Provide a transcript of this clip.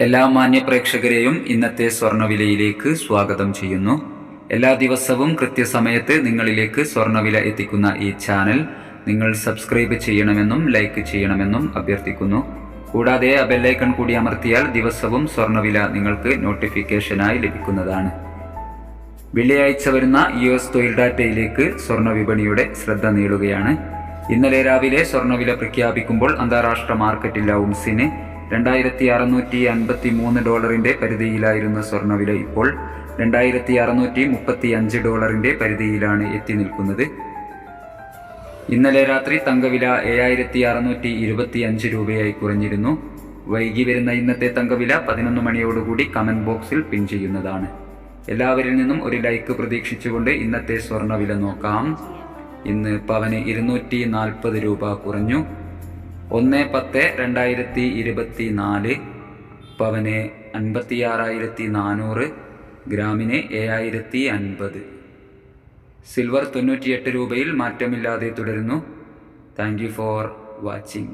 എല്ലാ മാന്യപ്രേക്ഷകരെയും ഇന്നത്തെ സ്വർണവിലയിലേക്ക് സ്വാഗതം ചെയ്യുന്നു. എല്ലാ ദിവസവും കൃത്യസമയത്ത് നിങ്ങളിലേക്ക് സ്വർണവില എത്തിക്കുന്ന ഈ ചാനൽ നിങ്ങൾ സബ്സ്ക്രൈബ് ചെയ്യണമെന്നും ലൈക്ക് ചെയ്യണമെന്നും അഭ്യർത്ഥിക്കുന്നു. കൂടാതെ ബെല്ലൈക്കൺ കൂടി അമർത്തിയാൽ ദിവസവും സ്വർണവില നിങ്ങൾക്ക് നോട്ടിഫിക്കേഷനായി ലഭിക്കുന്നതാണ്. വെള്ളിയാഴ്ച വരുന്ന യു എസ് തൊഴിൽ ഡാറ്റയിലേക്ക് സ്വർണ വിപണിയുടെ ശ്രദ്ധ നീളുകയാണ് ഇന്നലെ രാവിലെ സ്വർണവില പ്രഖ്യാപിക്കുമ്പോൾ അന്താരാഷ്ട്ര മാർക്കറ്റിൽ ഔൺസിന് രണ്ടായിരത്തി അറുന്നൂറ്റി അൻപത്തി മൂന്ന് ഡോളറിന്റെ പരിധിയിലായിരുന്ന സ്വർണവില ഇപ്പോൾ രണ്ടായിരത്തി അറുന്നൂറ്റി മുപ്പത്തി അഞ്ച് ഡോളറിന്റെ പരിധിയിലാണ് എത്തി നിൽക്കുന്നത്. ഇന്നലെ രാത്രി തങ്കവില ഏഴായിരത്തി അറുന്നൂറ്റി ഇരുപത്തി അഞ്ച് രൂപയായി കുറഞ്ഞിരുന്നു. വൈകി വരുന്ന ഇന്നത്തെ തങ്കവില പതിനൊന്ന് മണിയോടുകൂടി കമന്റ് ബോക്സിൽ പിൻ ചെയ്യുന്നതാണ്. എല്ലാവരിൽ നിന്നും ഒരു ലൈക്ക് പ്രതീക്ഷിച്ചുകൊണ്ട് ഇന്നത്തെ സ്വർണവില നോക്കാം. ഇന്ന് പവന് ഇരുന്നൂറ്റി നാൽപ്പത് രൂപ കുറഞ്ഞു. ഒന്ന് പത്ത് രണ്ടായിരത്തി ഇരുപത്തി നാല് പവന് അൻപത്തിയാറായിരത്തി നാനൂറ് ഗ്രാമിന് ഏഴായിരത്തി അൻപത്. സിൽവർ തൊണ്ണൂറ്റിയെട്ട് രൂപയിൽ മാറ്റമില്ലാതെ തുടരുന്നു. Thank you for watching.